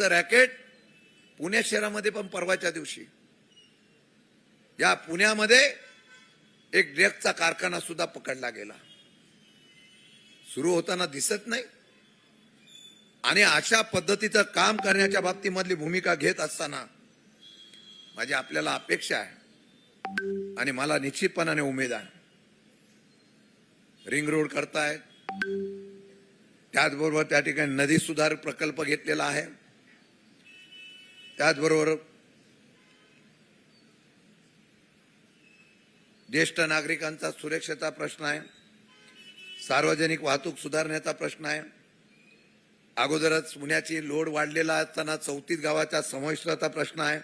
Racket Pune शहरामध्ये पण परवाच्या दिवशी. या पुण्यामध्ये एक ड्रगचा कारखाना सुद्धा पकडला गेला. सुरू होताना दिसत नाही. आणि अशा पद्धतीचं काम करण्याच्या बाबतीमधली भूमिका घेत असताना माझी आपल्याला अपेक्षा आहे. आणि मला निश्चितपणाने उमेद आहे. रिंग रोड करतायत. त्याचबरोबर त्या ठिकाणी नदी सुधार प्रकल्प घेतलेला आहे. त्याचबरोबर ज्येष्ठ नागरिकांचा सुरक्षेचा प्रश्न आहे सार्वजनिक वाहतूक सुधारण्याचा प्रश्न आहे. अगोदरच पुण्याची लोड वाढलेला असताना चौतीस गावाचा समाविष्टाचा प्रश्न आहे.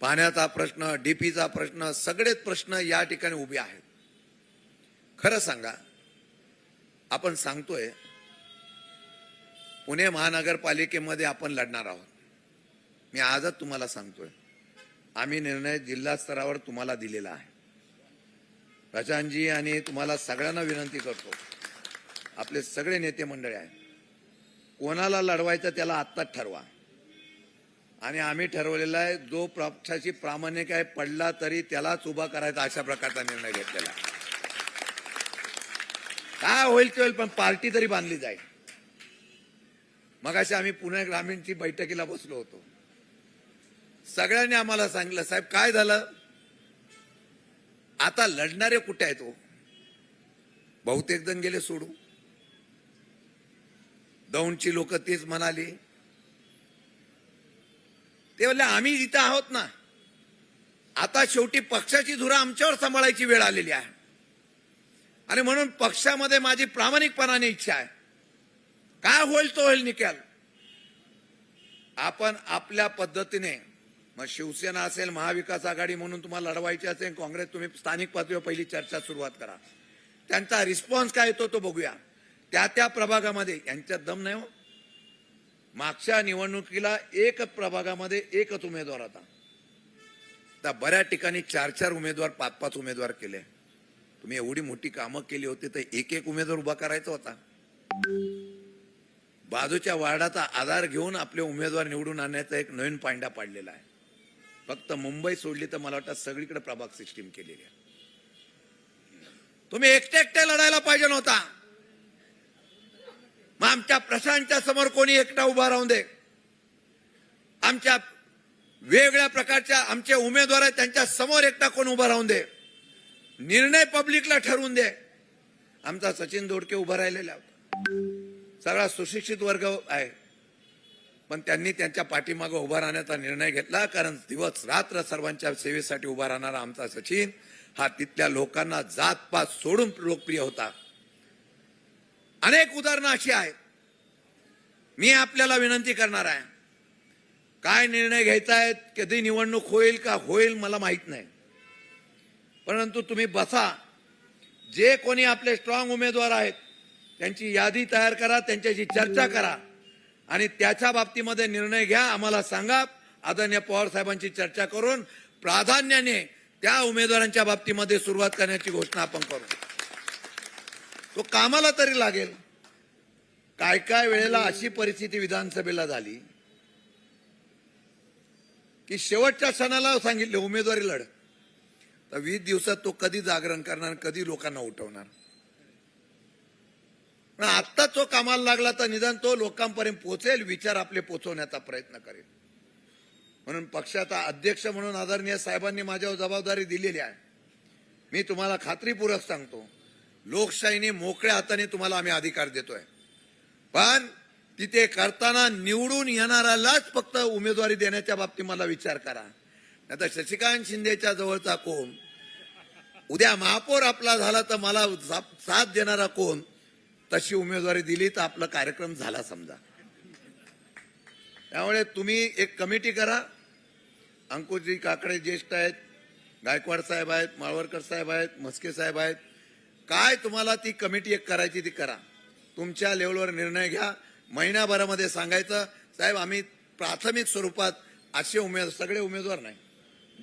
पाण्याचा प्रश्न डीपीचा प्रश्न सगळेच प्रश्न या ठिकाणी उभे आहेत. खरं सांगा आपण सांगतोय पुणे महानगरपालिकेमध्ये आपण लढणार आहोत. मी आजच तुम्हाला सांगतोय. आम्ही निर्णय जिल्हा स्तरावर तुम्हाला दिलेला आहे. प्रशांतजी आणि तुम्हाला सगळ्यांना विनंती करतो. आपले सगळे नेते मंडळी आहेत. कोणाला लढवायचं त्याला आत्ताच ठरवा. आणि आम्ही ठरवलेला आहे जो पक्षाशी प्रामाणिक आहे पडला तरी त्यालाच उभा करायचा अशा प्रकारचा निर्णय घेतलेला काय होईल ते होईल पण पार्टी तरी बांधली जाईल. मगाशी आम्ही पुणे ग्रामीणची बैठकीला बसलो होतो. सगळ्यांनी आम्हाला सांगितलं साहेब काय झालं? आता लढणारे कुठे आहेत हो? बहुतेक जण गेले सोडू दौंडची लोक तेच म्हणाली. ते म्हणले आम्ही इथं आहोत ना. आता शेवटी पक्षाची धुरा आमच्यावर सांभाळायची वेळ आलेली आहे. आणि म्हणून पक्षामध्ये माझी प्रामाणिकपणाने इच्छा आहे. काय होईल तो होईल निकाल? आपण आपल्या पद्धतीने मग शिवसेना असेल महाविकास आघाडी म्हणून तुम्हाला लढवायची असेल काँग्रेस तुम्ही स्थानिक पातळीवर पहिली चर्चा सुरुवात करा. त्यांचा रिस्पॉन्स काय येतो तो बघूया. त्या त्या प्रभागामध्ये यांच्यात दम नाही हो. मागच्या निवडणुकीला एक प्रभागामध्ये एकच उमेदवार होता. तर बऱ्याच ठिकाणी चार चार उमेदवार पाच पाच उमेदवार केले. तुम्ही एवढी मोठी कामं केली होती तर एक एक उमेदवार उभा करायचा होता. बाजूच्या वार्डाचा आधार घेऊन आपले उमेदवार निवडून आणण्याचा एक नवीन पांडा पाडलेला आहे. फक्त मुंबई सोडली तर मला वाटतं सगळीकडे प्रभाग सिस्टीम केलेली आहे. तुम्ही एकटे एकटे लढायला पाहिजे नव्हता. मग आमच्या प्रशांतच्या समोर कोणी एकटा उभा राहून दे. आमच्या वेगवेगळ्या प्रकारच्या आमचे उमेदवार आहेत त्यांच्यासमोर एकटा कोण उभा राहून दे. निर्णय पब्लिकला ठरवून दे. आमचा सचिन दोडके उभा राहिलेला होता सगळा सुशिक्षित वर्ग आहे. पण त्यांनी त्यांच्या पाठीमागं उभा राहण्याचा निर्णय घेतला कारण दिवस रात्र सर्वांच्या सेवेसाठी उभा राहणारा आमचा सचिन हा तिथल्या लोकांना जात पात सोडून लोकप्रिय होता. अनेक उदाहरणं अशी आहेत. मी आपल्याला विनंती करणार आहे. काय निर्णय घ्यायचा कधी निवडणूक होईल का होईल मला माहीत नाही. परंतु तुम्ही बसा. जे कोणी आपले स्ट्रॉंग उमेदवार आहेत त्यांची यादी तयार करा त्यांच्याशी चर्चा करा. आणि त्याच्या बाबतीमध्ये निर्णय घ्या आम्हाला सांगा. आदरणीय पवार साहेबांची चर्चा करून प्राधान्याने त्या उमेदवारांच्या बाबतीमध्ये सुरुवात करण्याची घोषणा आपण करू. तो कामाला तरी लागेल. काय काय वेळेला अशी परिस्थिती विधानसभेला झाली की शेवटच्या क्षणाला सांगितले उमेदवारी लढ. तर वीस दिवसात तो कधी जागरण करणार कधी लोकांना उठवणार? पण आत्ता तो कामाला लागला तर निदान तो लोकांपर्यंत पोहोचेल विचार आपले पोचवण्याचा प्रयत्न करेल. म्हणून पक्षाचा अध्यक्ष म्हणून आदरणीय साहेबांनी माझ्यावर जबाबदारी दिलेली आहे. मी तुम्हाला खात्रीपूर्वक सांगतो लोकशाहीने मोकळ्या हाताने तुम्हाला आम्ही अधिकार देतोय. पण तिथे करताना निवडून येणाऱ्यालाच फक्त उमेदवारी देण्याच्या बाबतीत मला विचार करा. नाही शशिकांत शिंदेच्या जवळचा कोण? उद्या महापौर आपला झाला तर मला साथ देणारा कोण? तशी उमेदवारी दिली तर आपला कार्यक्रम झाला समजा. त्यामुळे तुम्ही एक कमिटी करा. अंकुशजी काकडे ज्येष्ठ आहेत गायकवाड साहेब आहेत माळवरकर साहेब आहेत मस्के साहेब आहेत. काय तुम्हाला ती कमिटी एक करायची ती करा. तुमच्या लेवलवर निर्णय घ्या. महिन्याभरामध्ये सांगायचं साहेब आम्ही प्राथमिक स्वरूपात असे उमेदवार सगळे उमेदवार नाही.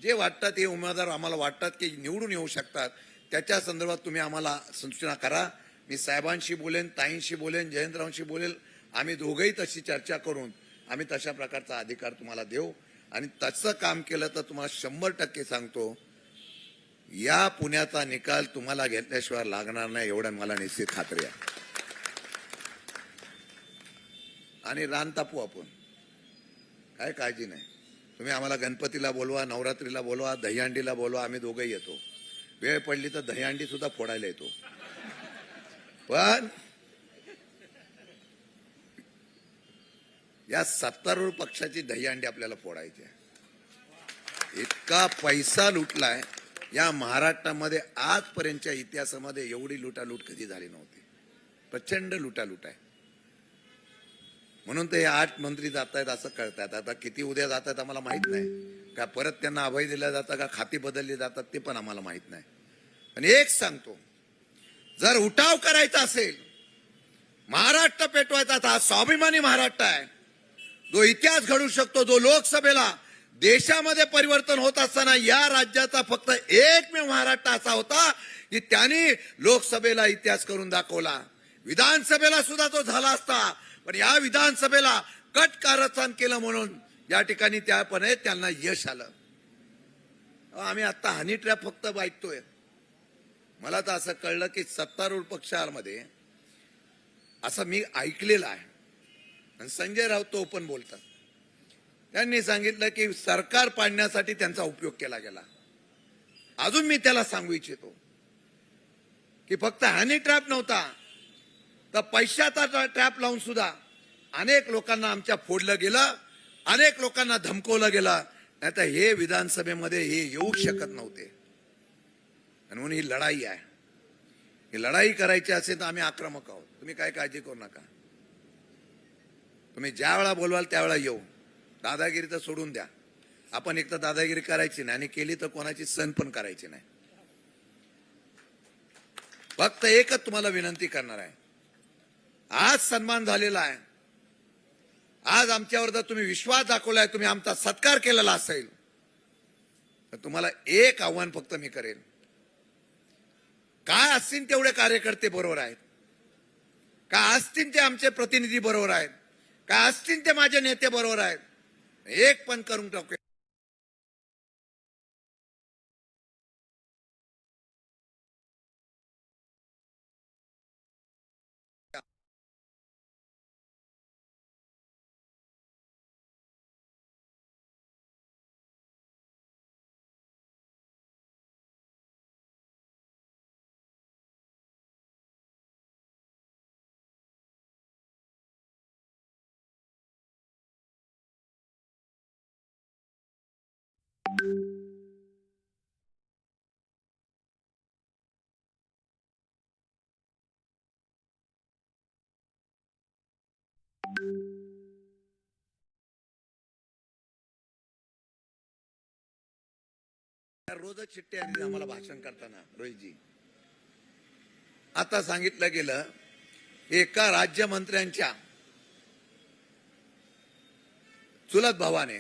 जे वाटतात ते उमेदवार आम्हाला वाटतात की निवडून येऊ शकतात. त्याच्या संदर्भात तुम्ही आम्हाला सूचना करा. मी साहेबांशी बोलेन ताईंशी बोलेन जयंतरावांशी बोलेल. आम्ही दोघंही तशी चर्चा करून आम्ही तशा प्रकारचा अधिकार तुम्हाला देऊ. आणि तसं काम केलं तर तुम्हाला शंभर टक्के सांगतो या पुण्याचा निकाल तुम्हाला घेतल्याशिवाय लागणार नाही एवढं मला निश्चित खात्री आहे. आणि रान तापू आपण. काय काळजी नाही. तुम्ही आम्हाला गणपतीला बोलवा नवरात्रीला बोलवा दहीहंडीला बोलवा आम्ही दोघंही येतो. वेळ पडली तर दहीहंडी सुद्धा फोडायला येतो. पण या सत्तारूढ पक्षाची दहीहंडी आपल्याला फोडायची इतका पैसा लुटलाय या महाराष्ट्रामध्ये आजपर्यंतच्या इतिहासामध्ये एवढी लुटालूट कधी झाली नव्हती. प्रचंड लुटालूट आहे. म्हणून ते आठ मंत्री जात आहेत असं कळतात. आता किती उद्या जात आहेत आम्हाला माहीत नाही. का परत त्यांना अभय दिला जातं का खाती बदलली जातात ते पण आम्हाला माहीत नाही. पण एक सांगतो जर उठाव करायचा असेल महाराष्ट्र पेटवायचा तर हा स्वाभिमानी महाराष्ट्र आहे. जो इतिहास घडू शकतो जो लोकसभेला देशामध्ये परिवर्तन होत असताना या राज्याचा फक्त एकमेव महाराष्ट्र असा होता की त्यांनी लोकसभेला इतिहास करून दाखवला. विधानसभेला सुद्धा तो झाला असता पण या विधानसभेला कट कारस्थान केलं म्हणून या ठिकाणी त्यापणे त्यांना यश आलं. आम्ही आता हनी ट्रॅप फक्त ऐकतोय. मला तर असं कळलं की सत्तारूढ पक्षामध्ये असं मी ऐकलेलं आहे. आणि संजय राऊत तो पण बोलतात. त्यांनी सांगितलं की सरकार पाडण्यासाठी त्यांचा उपयोग केला गेला. अजून मी त्याला सांगू इच्छितो की फक्त हनी ट्रॅप नव्हता तर पैशाचा ट्रॅप लावून सुद्धा अनेक लोकांना आमच्या फोडलं गेलं अनेक लोकांना धमकवलं गेलं. नाही तर हे विधानसभेमध्ये हे येऊ शकत नव्हते. आणि म्हणून ही लढाई आहे. ही लढाई करायची असेल तर आम्ही आक्रमक आहोत. तुम्ही काय काळजी करू नका. तुम्ही ज्या वेळा बोलवाल त्यावेळा येऊ. दादागिरी तर सोडून द्या. आपण एक तर दादागिरी करायची नाही आणि केली तर कोणाची सण पण करायची नाही. फक्त एकच तुम्हाला विनंती करणार आहे. आज सन्मान झालेला आहे. आज आमच्यावर जर तुम्ही विश्वास दाखवलाय तुम्ही आमचा सत्कार केलेला असेल तर तुम्हाला एक आव्हान फक्त मी करेन. काय असतील तेवढे कार्यकर्ते बरोबर आहेत? काय असतील ते आमचे प्रतिनिधी बरोबर आहेत? काय असतील ते माझे नेते बरोबर आहेत? एक पण करून टाकू रोजच चिठ्ठी आली आम्हाला भाषण करताना रोहितजी. आता सांगितलं गेलं एका राज्यमंत्र्यांच्या चुलत भावाने.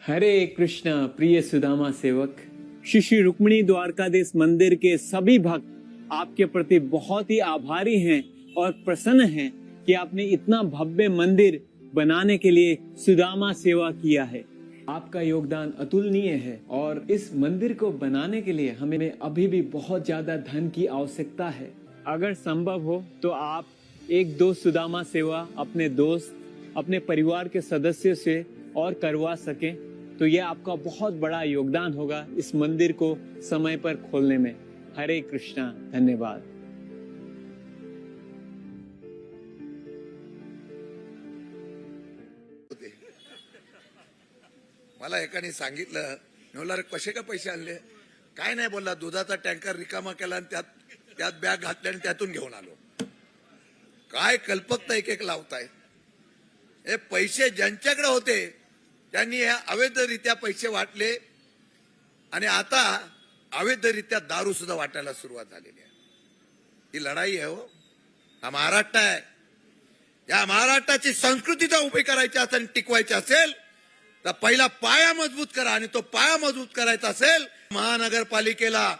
हरे कृष्ण प्रिय सुदामा सेवक श्री श्री रुक्मिणी द्वारकाधीश मंदिर के सभी भक्त आपके प्रति बहुत ही आभारी हैं और प्रसन्न हैं। कि आपने इतना भव्य मंदिर बनाने के लिए सुदामा सेवा किया है। आपका योगदान अतुलनीय है और इस मंदिर को बनाने के लिए हमें अभी भी बहुत ज़्यादा धन की आवश्यकता है। अगर संभव हो तो आप एक दो सुदामा सेवा अपने दोस्त, अपने परिवार के सदस्यों से और करवा सकें तो यह आपका बहुत बड़ा योगदान होगा इस मंदिर को समय पर खोलने में। हरे कृष्णा, धन्यवाद। मला एकाने सांगितलं मी म्हणलं अरे कसे का पैसे आणले? काय नाही बोलला दुधाचा टँकर रिकामा केला आणि त्यात त्यात बॅग घातल्या आणि त्यातून घेऊन आलो. काय कल्पकता एक एक लावताय. हे पैसे ज्यांच्याकडे होते त्यांनी हे अवैधरित्या पैसे वाटले आणि आता अवैधरित्या दारू सुद्धा वाटायला सुरुवात झालेली आहे. ही लढाई आहे हो. हा महाराष्ट्र आहे. या महाराष्ट्राची संस्कृती जर उभी करायची असेल टिकवायची असेल तर पहिला पाया मजबूत करा आणि तो पाया मजबूत करायचा असेल महानगरपालिकेला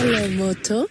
Hello, Moto.